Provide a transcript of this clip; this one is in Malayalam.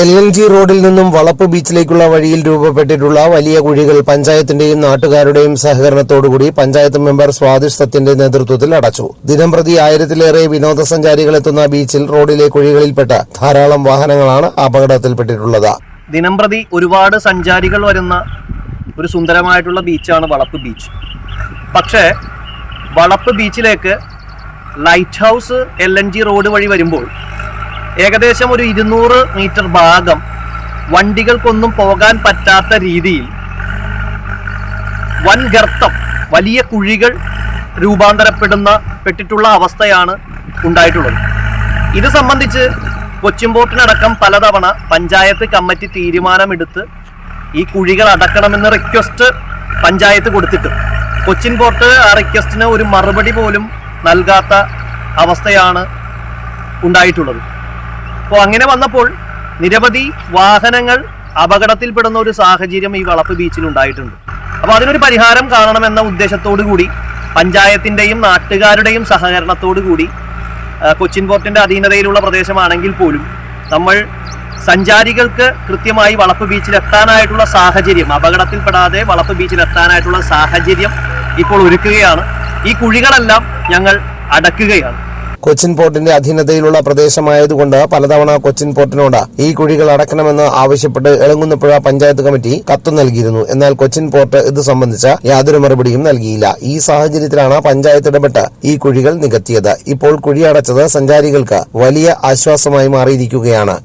എൽ എൻ ജി റോഡിൽ നിന്നും വളപ്പ് ബീച്ചിലേക്കുള്ള വഴിയിൽ രൂപപ്പെട്ടിട്ടുള്ള വലിയ കുഴികൾ പഞ്ചായത്തിന്റെയും നാട്ടുകാരുടെയും സഹകരണത്തോടുകൂടി പഞ്ചായത്ത് മെമ്പർ സ്വാതിഷ് സത്യന്റെ നേതൃത്വത്തിൽ അടച്ചു. ദിനംപ്രതി ആയിരത്തിലേറെ വിനോദസഞ്ചാരികൾ എത്തുന്ന ബീച്ചിൽ റോഡിലെ കുഴികളിൽപ്പെട്ട ധാരാളം വാഹനങ്ങളാണ് അപകടത്തിൽപ്പെട്ടിട്ടുള്ളത്. ദിനംപ്രതി ഒരുപാട് സഞ്ചാരികൾ വരുന്ന ഒരു സുന്ദരമായിട്ടുള്ള ബീച്ചാണ് വളപ്പ് ബീച്ച്. പക്ഷേ വളപ്പ് ബീച്ചിലേക്ക് lighthouse L N G road വഴി വരുമ്പോൾ ഏകദേശം ഒരു ഇരുന്നൂറ് മീറ്റർ ഭാഗം വണ്ടികൾക്കൊന്നും പോകാൻ പറ്റാത്ത രീതിയിൽ വൻ ഗർത്തം വലിയ കുഴികൾ രൂപാന്തരപ്പെടുന്ന പെട്ടിട്ടുള്ള അവസ്ഥയാണ് ഉണ്ടായിട്ടുള്ളത്. ഇത് സംബന്ധിച്ച് കൊച്ചിൻപോർട്ടിനടക്കം പലതവണ പഞ്ചായത്ത് കമ്മിറ്റി തീരുമാനമെടുത്ത് ഈ കുഴികൾ അടക്കണമെന്ന് റിക്വസ്റ്റ് പഞ്ചായത്ത് കൊടുത്തിട്ട് കൊച്ചിൻ പോർട്ട് ആ റിക്വസ്റ്റിന് ഒരു മറുപടി പോലും നൽകാത്ത അവസ്ഥയാണ് ഉണ്ടായിട്ടുള്ളത്. അപ്പോൾ അങ്ങനെ വന്നപ്പോൾ നിരവധി വാഹനങ്ങൾ അപകടത്തിൽപ്പെടുന്ന ഒരു സാഹചര്യം ഈ വളപ്പ് ബീച്ചിൽ ഉണ്ടായിട്ടുണ്ട്. അപ്പോൾ അതിനൊരു പരിഹാരം കാണണമെന്ന ഉദ്ദേശത്തോടു കൂടി പഞ്ചായത്തിന്റെയും നാട്ടുകാരുടെയും സഹകരണത്തോടു കൂടി കൊച്ചിൻ പോർട്ടിന്റെ അധീനതയിലുള്ള പ്രദേശമാണെങ്കിൽ പോലും നമ്മൾ സഞ്ചാരികൾക്ക് കൃത്യമായി വളപ്പ് ബീച്ചിൽ എത്താനായിട്ടുള്ള സാഹചര്യം അപകടത്തിൽപ്പെടാതെ വളപ്പ് ബീച്ചിൽ എത്താനായിട്ടുള്ള സാഹചര്യം ഇപ്പോൾ ഒരുക്കുകയാണ്. ഈ കുഴികളെല്ലാം ഞങ്ങൾ അടക്കുകയാണ്. കൊച്ചിൻ പോർട്ടിന്റെ അധീനതയിലുള്ള പ്രദേശമായതുകൊണ്ട് പലതവണ കൊച്ചിൻ പോർട്ടിനോട് ഈ കുഴികൾ അടക്കണമെന്ന് ആവശ്യപ്പെട്ട് എളങ്ങുന്നപ്പുഴ പഞ്ചായത്ത് കമ്മിറ്റി കത്ത് നൽകിയിരുന്നു. എന്നാൽ കൊച്ചിൻ പോർട്ട് ഇത് സംബന്ധിച്ച യാതൊരു മറുപടിയും നൽകിയില്ല. ഈ സാഹചര്യത്തിലാണ് പഞ്ചായത്ത് ഇടപെട്ട് ഈ കുഴികൾ നികത്തിയത്. ഇപ്പോൾ കുഴി അടച്ചത് സഞ്ചാരികൾക്ക് വലിയ ആശ്വാസമായി മാറിയിരിക്കുകയാണ്.